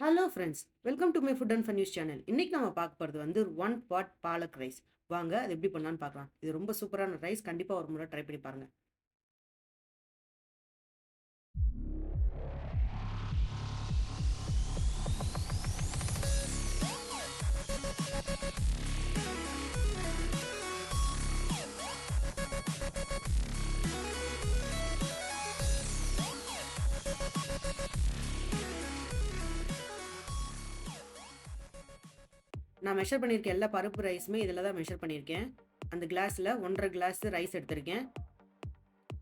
Hello friends welcome to my food and fun news channel இன்னைக்கு நம்ம பார்க்க போகிறது வந்து ஒன் பாட் பாலக் ரைஸ் வாங்க அது எப்படி பண்ணலான்னு பார்க்கலாம். இது ரொம்ப சூப்பரான ரைஸ் கண்டிப்பாக ஒரு முறை ட்ரை பண்ணி பாருங்க. நான் மெஷர் பண்ணியிருக்கேன் எல்லா பருப்பு ரைஸுமே இதில் தான் மெஷர் பண்ணியிருக்கேன். அந்த கிளாஸில் ஒன்றரை கிளாஸ் ரைஸ் எடுத்திருக்கேன்.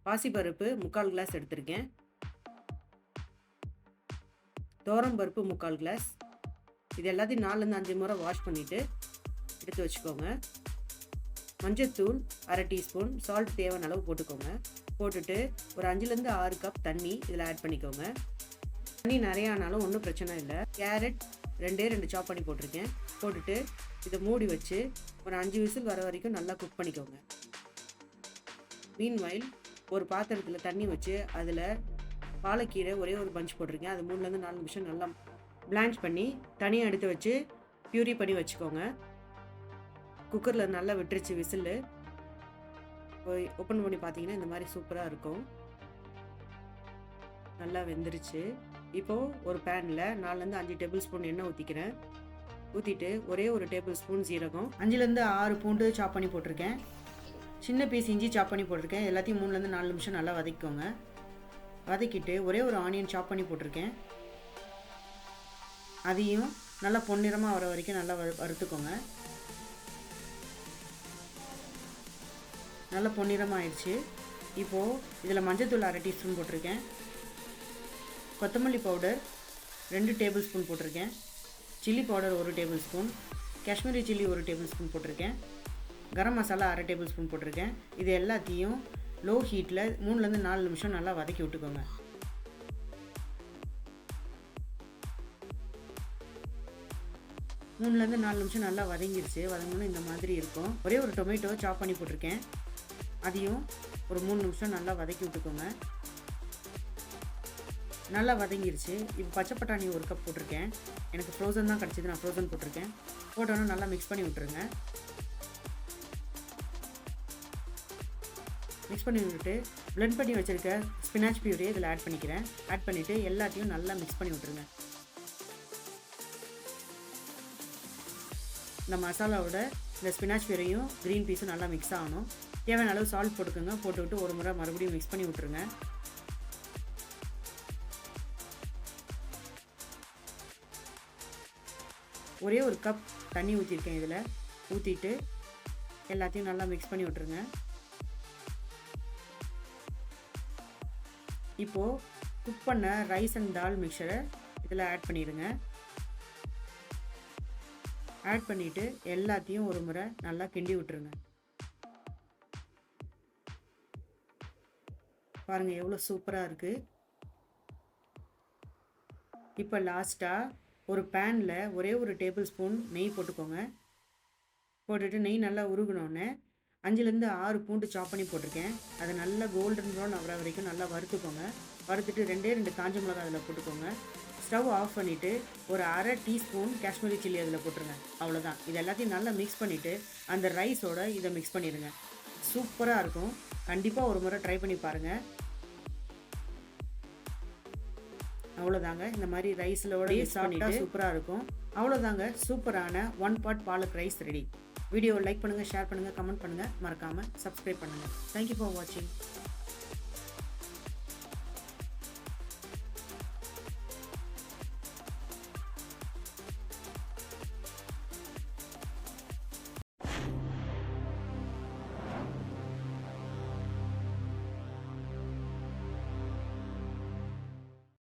பாசிப்பருப்பு முக்கால் கிளாஸ் எடுத்திருக்கேன். தோரம் பருப்பு முக்கால் கிளாஸ் இது எல்லாத்தையும் நாலுலேருந்து அஞ்சு முறை வாஷ் பண்ணிவிட்டு எடுத்து வச்சுக்கோங்க. மஞ்சத்தூள் அரை டீஸ்பூன் சால்ட் தேவையான அளவு போட்டுக்கோங்க. போட்டுட்டு ஒரு அஞ்சுலேருந்து ஆறு கப் தண்ணி இதில் ஆட் பண்ணிக்கோங்க. தண்ணி நிறைய ஆனாலும் ஒன்றும் பிரச்சனை இல்லை. கேரட் ரெண்டே ரெண்டு சாப் பண்ணி போட்டிருக்கேன். போட்டுட்டு இதை மூடி வச்சு ஒரு அஞ்சு விசில் வர வரைக்கும் நல்லா குக் பண்ணிக்கோங்க. மீன் வயல் ஒரு பாத்திரத்தில் தண்ணி வச்சு அதில் பாலக்கீரை ஒரே ஒரு பஞ்ச் போட்டிருக்கேன். அது மூணுலேருந்து நாலு நிமிஷம் நல்லா பிளான்ச் பண்ணி தனியாக எடுத்து வச்சு பியூரி பண்ணி வச்சுக்கோங்க. குக்கரில் நல்லா விட்டுருச்சு விசில். ஓப்பன் பண்ணி பார்த்தீங்கன்னா இந்த மாதிரி சூப்பராக இருக்கும். நல்லா வெந்துருச்சு. இப்போது ஒரு பேனில் நாலுலேருந்து அஞ்சு டேபிள் ஸ்பூன் எண்ணெய் ஊற்றிக்கிறேன் ஊற்றிட்டு ஒரே ஒரு டேபிள் ஸ்பூன் சீரகம். அஞ்சுலேருந்து ஆறு பூண்டு சாப் பண்ணி போட்டிருக்கேன். சின்ன பீஸ் இஞ்சி சாப் பண்ணி போட்டிருக்கேன். எல்லாத்தையும் மூணுலேருந்து நாலு நிமிஷம் நல்லா வதக்கிக்கோங்க. வதக்கிட்டு ஒரே ஒரு ஆனியன் சாப் பண்ணி போட்டிருக்கேன். அதையும் நல்லா பொன்னிறமாக வர வரைக்கும் நல்லா வறு வறுத்துக்கோங்க. நல்லா பொன்னிறமாக ஆயிடுச்சு இப்போது இதில் மஞ்சத்தூள் அரை டீஸ்பூன் போட்டிருக்கேன். கொத்தமல்லி பவுடர் ரெண்டு டேபிள் ஸ்பூன் போட்டிருக்கேன். சில்லி பவுடர் ஒரு டேபிள் ஸ்பூன் காஷ்மீரி சில்லி ஒரு டேபிள் ஸ்பூன் போட்டிருக்கேன். கரம் மசாலா அரை டேபிள் ஸ்பூன் போட்டிருக்கேன். இது எல்லாத்தையும் லோ ஹீட்டில் மூணுலேருந்து நாலு நிமிஷம் நல்லா வதக்கி விட்டுக்கோங்க. மூணுலேருந்து நாலு நிமிஷம் நல்லா வதங்கிருச்சு. வதங்கணும் இந்த மாதிரி இருக்கும். ஒரே ஒரு டொமேட்டோ சாப் பண்ணி போட்டிருக்கேன். அதையும் ஒரு மூணு நிமிஷம் நல்லா வதக்கி விட்டுக்கோங்க. நல்லா வதங்கிருச்சு. இப்போ பச்சை பட்டாணி ஒரு கப் போட்டிருக்கேன். எனக்கு ஃப்ரோசன் தான் கிடச்சிது நான் ஃப்ரோசன் போட்டிருக்கேன். போட்டோன்னே நல்லா மிக்ஸ் பண்ணி விட்ருங்க மிக்ஸ் பண்ணி விட்டுட்டு ப்ளெண்ட் பண்ணி வச்சுருக்க ஸ்பினாச் பியூரியை இதில் ஆட் பண்ணிக்கிறேன். ஆட் பண்ணிவிட்டு எல்லாத்தையும் நல்லா மிக்ஸ் பண்ணி விட்ருங்க இந்த மசாலாவோட இந்த ஸ்பினாச் பியூரையும் க்ரீன் பீஸும் நல்லா மிக்ஸ் ஆகணும். தேவையான அளவு சால்ட் போட்டுக்கோங்க. போட்டுவிட்டு ஒரு முறை மறுபடியும் மிக்ஸ் பண்ணி விட்ருங்க ஒரே ஒரு கப் தண்ணி ஊற்றிருக்கேன் இதில். ஊற்றிட்டு எல்லாத்தையும் நல்லா மிக்ஸ் பண்ணி விட்ருங்க இப்போது குக் பண்ண ரைஸ் அண்ட் தால் மிக்சரை இதில் ஆட் பண்ணிடுங்க. ஆட் பண்ணிவிட்டு எல்லாத்தையும் ஒரு முறை நல்லா கிண்டி விட்டுருங்க. பாருங்கள் எவ்வளோ சூப்பராக இருக்குது இப்போ லாஸ்ட்டாக ஒரு பேனில் ஒரே ஒரு டேபிள் ஸ்பூன் நெய் போட்டுக்கோங்க. போட்டுட்டு நெய் நல்லா உருகினோடனே அஞ்சுலேருந்து ஆறு பூண்டு சாப் பண்ணி போட்டிருக்கேன். அதை நல்லா கோல்டன் ப்ரௌன் ஆகிற வரைக்கும் நல்லா வறுத்துக்கோங்க. வறுத்துட்டு ரெண்டே ரெண்டு காஞ்ச மிளகா அதில் போட்டுக்கோங்க. ஸ்டவ் ஆஃப் பண்ணிவிட்டு ஒரு அரை டீஸ்பூன் காஷ்மீரி சில்லி அதில் போட்டுருங்க. அவ்வளோதான் இது எல்லாத்தையும் நல்லா மிக்ஸ் பண்ணிவிட்டு அந்த ரைஸோட இதை மிக்ஸ் பண்ணிடுங்க. சூப்பராக இருக்கும். கண்டிப்பாக ஒரு முறை ட்ரை பண்ணி பாருங்கள் அவ்வளோதாங்க இந்த மாதிரி ரைஸிலோட சாப்பிட்டா சூப்பராக இருக்கும். அவ்வளோதாங்க சூப்பரான one pot palak rice ready video like பண்ணுங்கள் ஷேர் பண்ணுங்கள் கமெண்ட் பண்ணுங்கள் மறக்காமல் சப்ஸ்கிரைப் பண்ணுங்கள் தேங்க்யூ ஃபார் வாட்சிங்